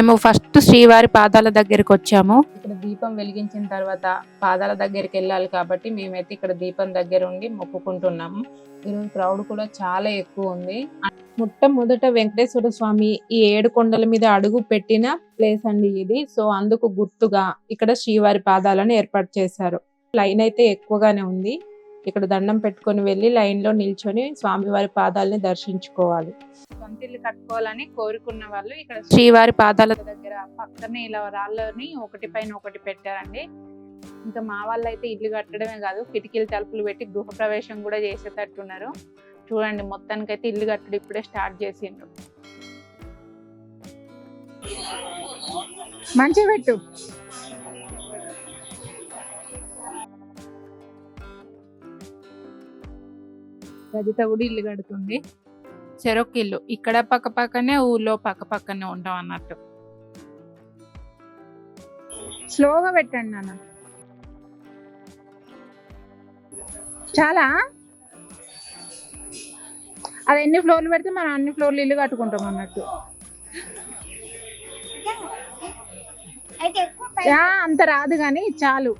మేము ఫస్ట్ శ్రీవారి పాదాల దగ్గరికి వచ్చాము. ఇక్కడ దీపం వెలిగించిన తర్వాత పాదాల దగ్గరికి వెళ్ళాలి కాబట్టి మేమైతే ఇక్కడ దీపం దగ్గర ఉండి మొక్కుకుంటున్నాము. ఈరోజు క్రౌడ్ కూడా చాలా ఎక్కువ ఉంది. మొట్టమొదట వెంకటేశ్వర స్వామి ఈ ఏడు కొండల మీద అడుగు పెట్టిన ప్లేస్ అండి ఇది. సో అందుకు గుర్తుగా ఇక్కడ శ్రీవారి పాదాలను ఏర్పాటు చేశారు. లైన్ అయితే ఎక్కువగానే ఉంది. ఇక్కడ దండం పెట్టుకొని వెళ్ళి లైన్లో నిల్చొని స్వామివారి పాదాలని దర్శించుకోవాలి. సొంత ఇల్లు కట్టుకోవాలని కోరుకున్న వాళ్ళు ఇక్కడ శ్రీవారి పాదాల దగ్గర పక్కనే ఇలా రాళ్ళని ఒకటి పైన ఒకటి పెట్టారండి. ఇంకా మా వాళ్ళు అయితే ఇల్లు కట్టడమే కాదు కిటికీలు తలుపులు పెట్టి గృహప్రవేశం కూడా చేసేటట్టున్నారు. చూడండి మొత్తానికైతే ఇల్లు కట్టడం ఇప్పుడే స్టార్ట్ చేసిండ్రు. మంచిగా పెట్టు. రజిత కూడా ఇల్లు కడుతుంది. చెరొక ఇల్లు. ఇక్కడ పక్క పక్కనే ఊళ్ళో పక్క పక్కనే ఉంటాం అన్నట్టు. స్లోగా పెట్టండి నాన్న. చాలా? అది ఎన్ని ఫ్లోర్లు పెడితే మనం అన్ని ఫ్లోర్లు ఇల్లు కట్టుకుంటాం అన్నట్టు. యా, అంత రాదు కానీ చాలు.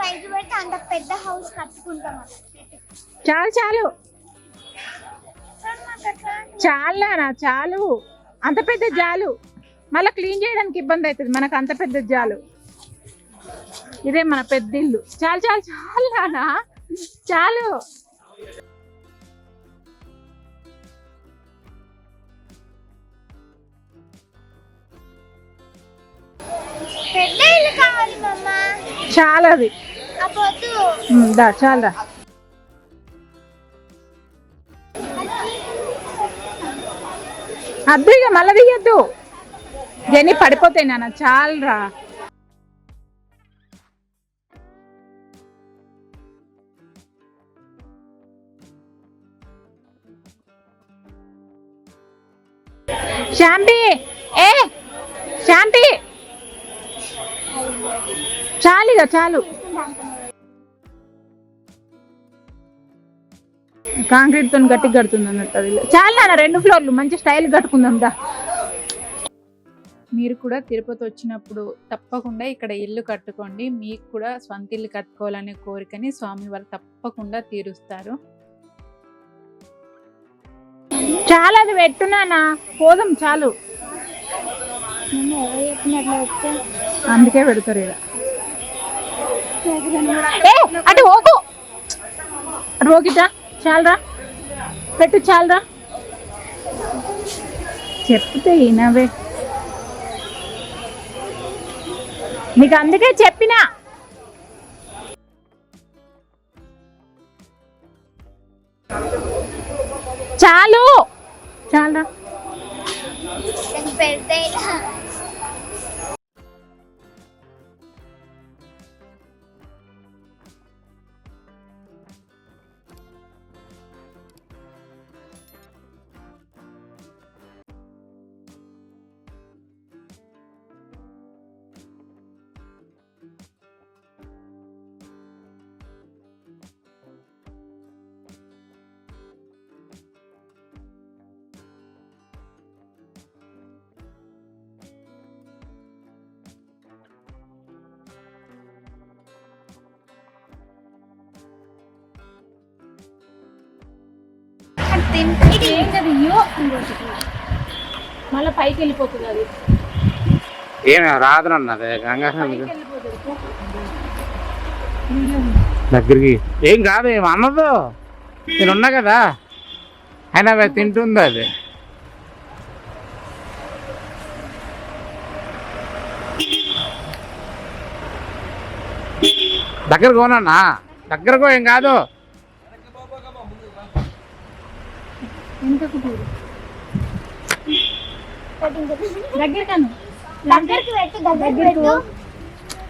పైకి పెడితే అంత పెద్ద హౌస్ కట్టుకుంటాం చాలు చాలు. అట్లా చాలు. అంత పెద్ద జాలు. మళ్ళీ క్లీన్ చేయడానికి ఇబ్బంది అవుతుంది. మనకు అంత పెద్ద జాలు. ఇదే మన పెద్ద ఇల్లు. చాలు చాలు చాలు నాన్న చాలు. చాలు చాలురా అద్దు ఇక మళ్ళీ తీయద్దు. జని పడిపోతాయి నాన్న చాలురా. శాంతి ఏ శాంతి. ఇక చాలు. కాంక్రీట్తో గట్టి కడుతుంది అన్నట్టు అది. చాలా అన్న రెండు ఫ్లోర్లు మంచి స్టైల్ కట్టుకుందాం దా మీరు కూడా తిరుపతి వచ్చినప్పుడు తప్పకుండా ఇక్కడ ఇల్లు కట్టుకోండి. మీకు కూడా స్వంత ఇల్లు కట్టుకోవాలనే కోరికని స్వామి వారు తప్పకుండా తీరుస్తారు. చాలా అది పెట్టున్నానా పోదాం చాలు. అందుకే పెడతారు ఇక. ఏ అటు చాలరా? పెట్టు చాలరా? చెప్తే ఈనవే నీకు అందుకే చెప్పినా. చాలు. చాలరా? పెడితే ఇది మళ్ళీ పైకి వెళ్ళిపోతుంది అది. ఏం రాదనన్నది గంగాధర దగ్గరికి. ఏం కాదు ఏం అన్నదు నేను ఉన్నా కదా. అయినా తింటుంది అది? దగ్గరకు పోనన్నా దగ్గరకు ఏం కాదు. దగ్గరకను. దగ్గరికి పెట్టు దగ్గరికి పెట్టు.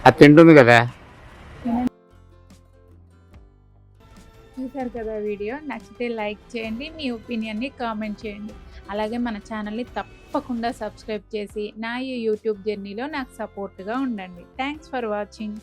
అది తింటుంది కదా. చూసారు కదా వీడియో? నచ్చితే లైక్ చేయండి మీ ఒపీనియన్ని కామెంట్ చేయండి. అలాగే మన ఛానల్ని తప్పకుండా సబ్స్క్రైబ్ చేసి నా ఈ యూట్యూబ్ జర్నీలో నాకు సపోర్ట్గా ఉండండి. Thanks for watching